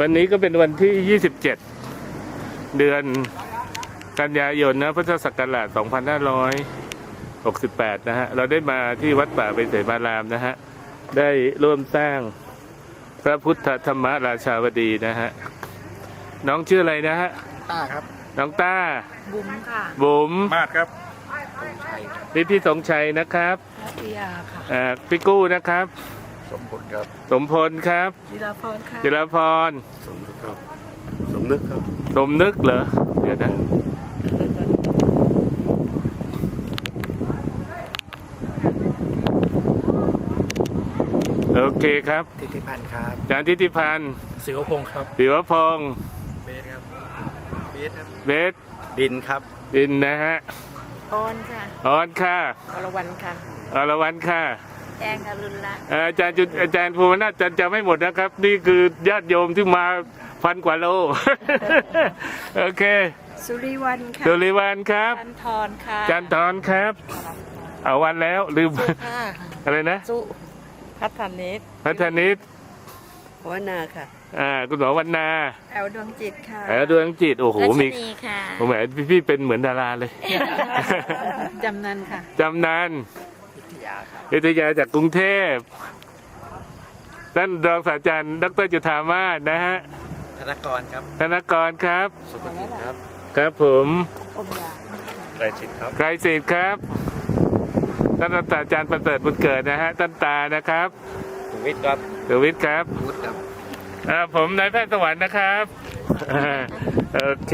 วันนี้ก็เป็นวันที่ 27 เดือนกันยายนนะพุทธศักราช 2568 นะฮะ เราได้มาที่วัดป่าเป็นเสมารามนะฮะ ได้ร่วมสร้างพระพุทธธรรมราชาวดีนะฮะ น้องชื่ออะไรนะฮะ ต้าครับ น้องต้า บุ้มค่ะบุ๋มมาดครับนี่พี่สงชัยนะครับนัทยาค่ะ อ่าพี่กู้นะครับ สมผลครับสมพลครับจิราพรค่ะจิรพร สมนึกครับ สมนึกครับสมนึกเหรอ เดี๋ยวนะ โอเคครับทิติพันธ์ครับอาจารย์ทิติพันธ์ศิวพงศ์ครับศิวพงศ์เบสครับเบสครับเบสดินครับดินนะฮะพรค่ะ ออนค่ะอรวรรณค่ะอรวรรณค่ะ แจงอรุณรัตน์เอ่ออาจารย์จุดอาจารย์ภูมินาถอาจารย์จำไม่หมดนะครับ นี่คือญาติโยมที่มาพันกว่าโล โอเค สุริวันค่ะสุริวันครับ จันทรค่ะจันทรครับ เอาวันแล้วลืมค่ะอะไรนะสุพัฒนิตพัฒนิตวนาค่ะอ่าคุณหมอวันนาแอลดวงจิตค่ะแอลดวงจิตโอ้โหมีรัชนีค่ะผมแหมพี่พี่เป็นเหมือนดาราเลยจำนันค่ะจำนันวิ ทยาจากกรุงเทพท่านรองศาสตราจารย์ดรจุธามาศนะฮะธนกรครับ ธนกรครับ สุภกิจครับครับผมอมยาไรชิตครับ ไกรสิทธิ์ครับท่านศาสตราจารย์ประเสริฐบุญเกิดนะฮะท่านตานะครับสุวิทย์ครับสุวิทย์ครับวุฒิครับ อ่าผมนายแพทย์สวรรค์นะครับอ่าโอเค